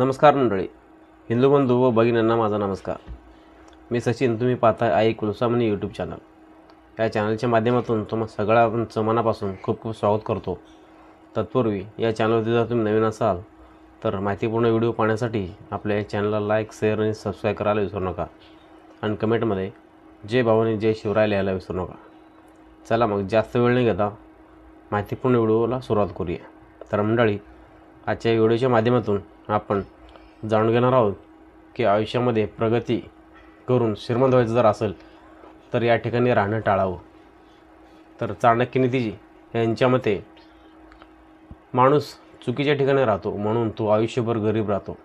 नमस्कार मंडळी. हिंदू बंधू व भगिनींना माझा नमस्कार. मी सचिन तुम्ही पाहताय आई कुलसामनी यूट्यूब चॅनल या चॅनलच्या माध्यमातून तुम्हा सगळ्यांचं मनापासून खूप खूप स्वागत करतो. तत्पूर्वी या चॅनलवरती जर तुम्ही नवीन असाल तर माहितीपूर्ण व्हिडिओ पाहण्यासाठी आपल्या या चॅनलला लाईक शेअर आणि सबस्क्राईब करायला विसरू नका. आणि कमेंटमध्ये जय भावानी जय शिवराय लिहायला विसरू नका. चला मग जास्त वेळ नाही घेता माहितीपूर्ण व्हिडिओला सुरुवात करूया. तर मंडळी आजच्या व्हिडिओच्या माध्यमातून आपण जाणून घेणार आहोत की आयुष्यामध्ये प्रगती करून श्रीमंत व्हायचं जर असेल तर या ठिकाणी राहणं टाळावं. तर चाणक्य नीतीजी यांच्या मते माणूस चुकीच्या ठिकाणी राहतो म्हणून तो आयुष्यभर गरीब राहतो.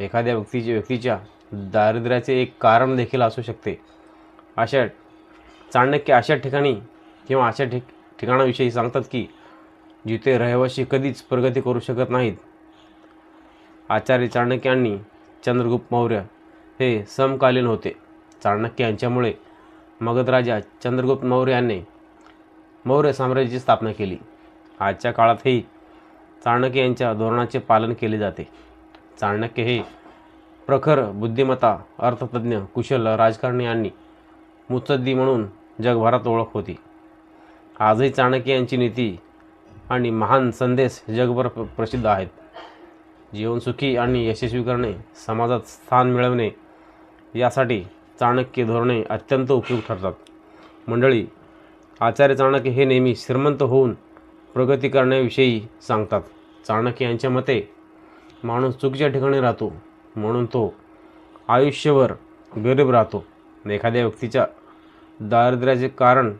एखाद्या व्यक्तीच्या व्यक्तीच्या दारिद्र्याचे एक कारण देखील असू शकते. अशा चाणक्य अशा ठिकाणी किंवा अशा ठिक ठिकाणाविषयी सांगतात की जिथे रहिवासी कधीच प्रगती करू शकत नाहीत आचार्य चाणक्य आणि चंद्रगुप्त मौर्य हे समकालीन होते. चाणक्य यांच्यामुळे मगध राजा चंद्रगुप्त मौर्य यांनी मौर्य साम्राज्याची स्थापना केली. आजच्या काळातही चाणक्य यांच्या धोरणाचे पालन केले जाते. चाणक्य हे प्रखर बुद्धिमत्ता अर्थतज्ञ कुशल राजकारणी आणि मुत्सद्दी म्हणून जगभरात ओळख होती. आजही चाणक्य यांची नीती आणि महान संदेश जगभर प्र- प्रसिद्ध आहेत. जीवन सुखी आणि यशस्वी करणे समाजात स्थान मिळवणे यासाठी चाणक्य धोरणे अत्यंत उपयुक्त ठरतात. मंडळी आचार्य चाणक्य हे नेहमी श्रीमंत होऊन प्रगती करण्याविषयी सांगतात. चाणक्य यांच्या मते माणूस चुकीच्या ठिकाणी राहतो म्हणून तो आयुष्यभर गरीब राहतो. एखाद्या व्यक्तीच्या दारिद्र्याचे कारण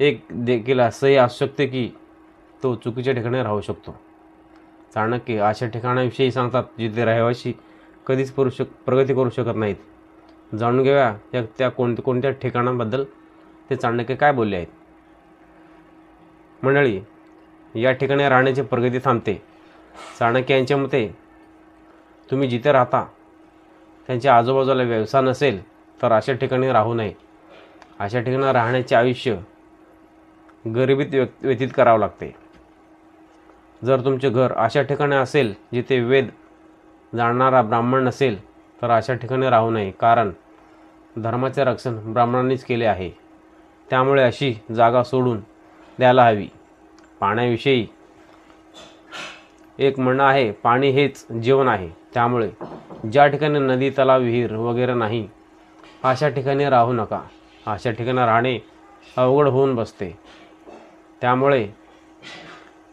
एक देखील असंही असू शकते की तो चुकीच्या ठिकाणी राहू शकतो. चाणक्य अशा ठिकाणाविषयी सांगतात जिथे रहिवासी कधीच करू शक प्रगती करू शकत नाहीत. जाणून घेऊया त्या त्या कोण कोणत्या ठिकाणांबद्दल ते चाणक्य काय बोलले आहेत. मंडळी या ठिकाणी राहण्याची प्रगती थांबते. चाणक्य यांच्या मते तुम्ही जिथे राहता त्यांच्या आजूबाजूला व्यवसाय नसेल तर अशा ठिकाणी राहू नये. अशा ठिकाणी राहण्याचे आयुष्य गरिबीत व्य व्यतीत करावं लागते. जर तुमचे घर अशा ठिकाणी असेल जिथे वेद जाणणारा ब्राह्मण नसेल तर अशा ठिकाणी राहू नये कारण धर्माचे रक्षण ब्राह्मणांनीच केले आहे. त्यामुळे अशी जागा सोडून द्यायला हवी. पाण्याविषयी एक म्हणणं आहे पाणी हेच जीवन आहे. त्यामुळे ज्या ठिकाणी नदी तलाव विहीर वगैरे नाही अशा ठिकाणी राहू नका. अशा ठिकाणी राहणे अवघड होऊन बसते. त्यामुळे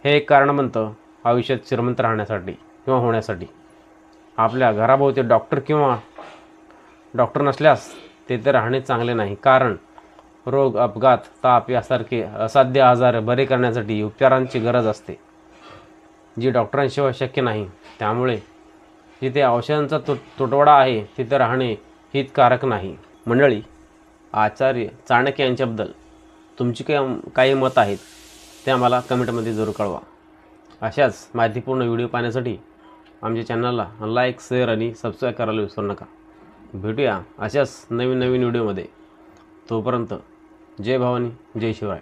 हे एक कारण बनतं आयुष्यात श्रीमंत राहण्यासाठी किंवा होण्यासाठी. आपल्या घराभोवती डॉक्टर किंवा डॉक्टर नसल्यास तेथे राहणे चांगले नाही. कारण रोग अपघात ताप यासारखे असाध्य आजार बरे करण्यासाठी उपचारांची गरज असते. जी डॉक्टरांशिवाय शक्य नाही. त्यामुळे जिथे औषधांचा तु तुटवडा आहे तिथे राहणे हितकारक नाही. मंडळी आचार्य चाणक्य यांच्याबद्दल तुमची काही काही मत आहेत? ते आम्हाला कमेंटमध्ये जरूर कळवा. अशाच माहितीपूर्ण व्हिडिओ पाहण्यासाठी आमच्या चॅनलला लाईक शेअर आणि सबस्क्राईब करायला विसरू नका. भेटूया अशाच नवीन नवीन व्हिडिओमध्ये. तोपर्यंत जय भवानी जय शिवराय